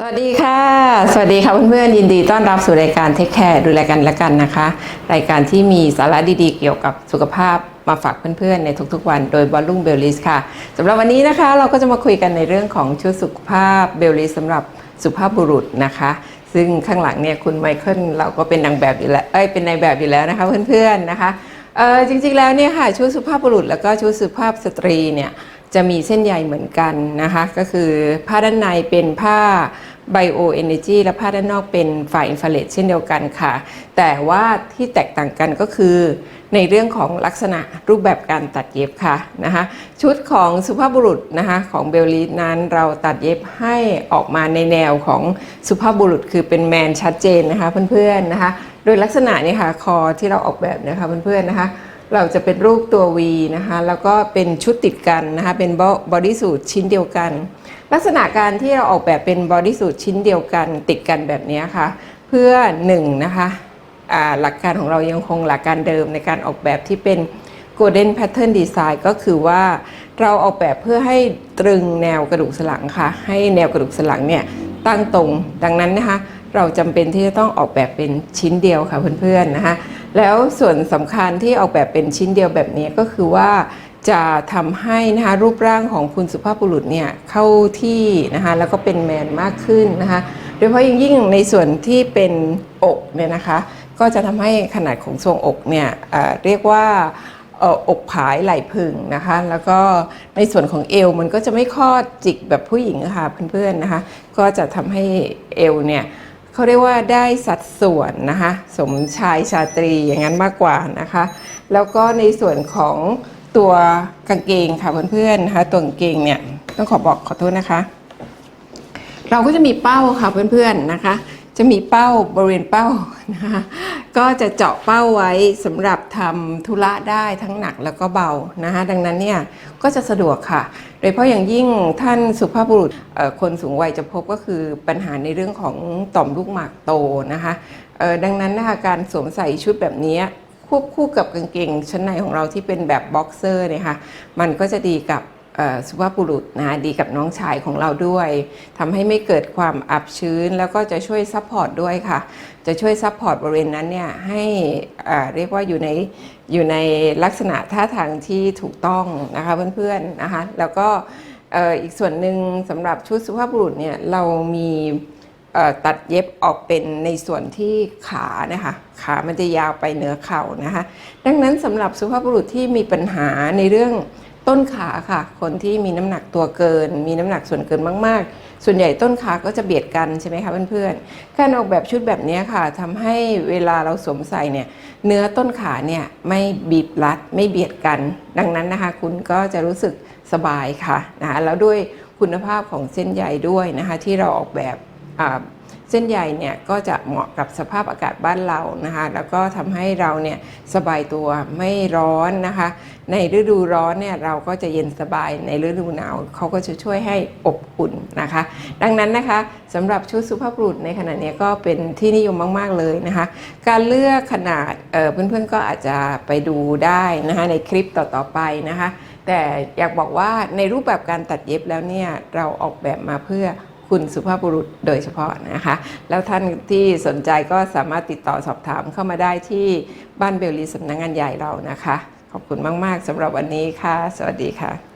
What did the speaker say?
สวัสดีค่ะ สวัสดีค่ะเพื่อนๆยินดีต้อนรับสู่รายการเทคแคร์ดูแลกันและกันนะคะ รายการที่มีสาระดีๆ เกี่ยวกับสุขภาพมาฝากเพื่อนๆ ในทุกๆวันโดยบอลลุ่งเบลลิสค่ะสำหรับวันนี้นะคะเราก็จะมาคุยกันในเรื่องของชุดสุขภาพเบลลิสสำหรับสุภาพบุรุษนะคะ ซึ่งข้างหลังเนี่ยคุณไมเคิลเราก็เป็นนางแบบอยู่แล้วเอ้ยเป็นนายแบบอยู่แล้วนะคะเพื่อนๆนะคะเออจริงๆแล้วเนี่ยค่ะชุดสุภาพบุรุษแล้วก็ชุดสุภาพสตรีเนี่ยจะมีเส้นใยเหมือนกันนะคะ ก็คือผ้าด้านในเป็นผ้า ไบโอเอเนจีและผ้าด้านนอกเป็นฝ่ายอินฟราเรดเช่นเดียวกันค่ะ แต่ว่าที่แตกต่างกันก็คือ ในเรื่องของลักษณะรูปแบบการตัดเย็บค่ะนะคะชุดของสุภาพบุรุษนะคะของเบลลีนั้นเราตัดเย็บให้ออกมาในแนวของสุภาพบุรุษคือเป็นแมนชัดเจนนะคะเพื่อนๆนะคะโดยลักษณะนี้ค่ะคอที่เราออกแบบนะคะเพื่อนๆนะคะ เราจะเป็นรูปตัว V นะคะ แล้วก็เป็นชุดติดกันนะคะ เป็นบอดี้สูทชิ้นเดียวกัน ลักษณะการที่เราออกแบบเป็นบอดี้สูทชิ้นเดียวกัน ติดกันแบบนี้ค่ะ เพื่อ1นะคะหลักการของเรายังคงหลักการเดิมในการออกแบบที่เป็น Golden Pattern Design ก็คือว่าเราออกแบบเพื่อให้ตรึงแนวกระดูกสันหลังค่ะ ให้แนวกระดูกสันหลังเนี่ยตั้งตรง ดังนั้นนะคะ เราจำเป็นที่จะต้องออกแบบเป็นชิ้นเดียวค่ะเพื่อนๆนะคะ แล้วส่วนสำคัญที่ออกแบบเป็นชิ้นเดียวแบบนี้ก็คือว่าจะทำให้นะคะรูปร่างของคุณสุภาพบุรุษเนี่ยเข้าที่นะคะแล้วก็เป็นแมนมากขึ้นนะคะโดยเฉพาะยิ่งในส่วนที่เป็นอกเนี่ยนะคะก็จะทำให้ขนาดของทรวงอกเนี่ยเเรียกว่าอกผายไหล่พึงนะคะ แล้วก็ในส่วนของเอวมันก็จะไม่คอดจิกแบบผู้หญิงะค่ะเพื่อนๆนะคะ ก็จะทำให้เอวเนี่ย เขาเรียกว่าได้สัดส่วนนะคะสมชายชาตรีอย่างนั้นมากกว่านะคะ แล้วก็ในส่วนของตัวกางเกงค่ะเพื่อนๆนะคะตัวกางเกงเนี่ยต้องขอบอกขอโทษนะคะ เราก็จะมีเป้าค่ะเพื่อนๆนะคะ จะมีเป้าบริเวณเป้านะคะ ก็จะเจาะเป้าไว้สำหรับทำธุระได้ทั้งหนักแล้วก็เบานะคะดังนั้นเนี่ยก็จะสะดวกค่ะ โดยเฉพาะอย่างยิ่งท่านสุภาพบุรุษคนสูงวัยจะพบก็คือปัญหาในเรื่องของต่อมลูกหมากโตนะคะดังนั้นนะคะการสวมใส่ชุดแบบนี้ควบคู่กับกางเกงชั้นในของเราที่เป็นแบบบ็อกเซอร์เนี่ยค่ะมันก็จะดีกับ สุภาพบุรุษนะดีกับน้องชายของเราด้วยทำให้ไม่เกิดความอับชื้นแล้วก็จะช่วยซัพพอร์ตด้วยค่ะ จะช่วยซัพพอร์ตบริเวณนั้นเนี่ยให้อ่าเรียกว่าอยู่ในอยู่ในลักษณะท่าทางที่ถูกต้องนะคะเพื่อนๆนะคะแล้วก็อีกส่วนหนึ่งสำหรับชุดสุภาพบุรุษเนี่ยเรามีตัดเย็บออกเป็นในส่วนที่ขานะคะขามันจะยาวไปเหนือเข่านะคะดังนั้นสำหรับสุภาพบุรุษที่มีปัญหาในเรื่อง ต้นขาค่ะ คนที่มีน้ำหนักตัวเกิน มีน้ำหนักส่วนเกินมากๆ ส่วนใหญ่ต้นขาก็จะเบียดกันใช่ไหมคะเพื่อนๆ การออกแบบชุดแบบนี้ค่ะทำให้เวลาเราสวมใส่เนี่ยเนื้อต้นขาเนี่ยไม่บีบรัดไม่เบียดกัน ดังนั้นนะคะ คุณก็จะรู้สึกสบายค่ะนะคะแล้วด้วยคุณภาพของเส้นใยด้วยนะคะที่เราออกแบบ เส้นใยเนี่ยก็จะเหมาะกับสภาพอากาศบ้านเรานะคะ แล้วก็ทำให้เราเนี่ยสบายตัวไม่ร้อนนะคะ ในฤดูร้อนเนี่ยเราก็จะเย็นสบายในฤดูหนาวเขาก็จะช่วยให้อบอุ่นนะคะ ดังนั้นนะคะสำหรับชุดสุภาพบุรุษในขณะนี้ก็เป็นที่นิยมมาก ๆ เลยนะคะ การเลือกขนาดเอ่อเพื่อนๆก็อาจจะไปดูได้นะคะในคลิปต่อๆไปนะคะ แต่อยากบอกว่าในรูปแบบการตัดเย็บแล้วเนี่ยเราออกแบบมาเพื่อ คุณสุภาพบุรุษโดยเฉพาะนะคะ แล้วท่านที่สนใจก็สามารถติดต่อสอบถามเข้ามาได้ที่บ้านเบลลีสำนักงานใหญ่เรานะคะ ขอบคุณมาก ๆสำหรับวันนี้ค่ะ สวัสดีค่ะ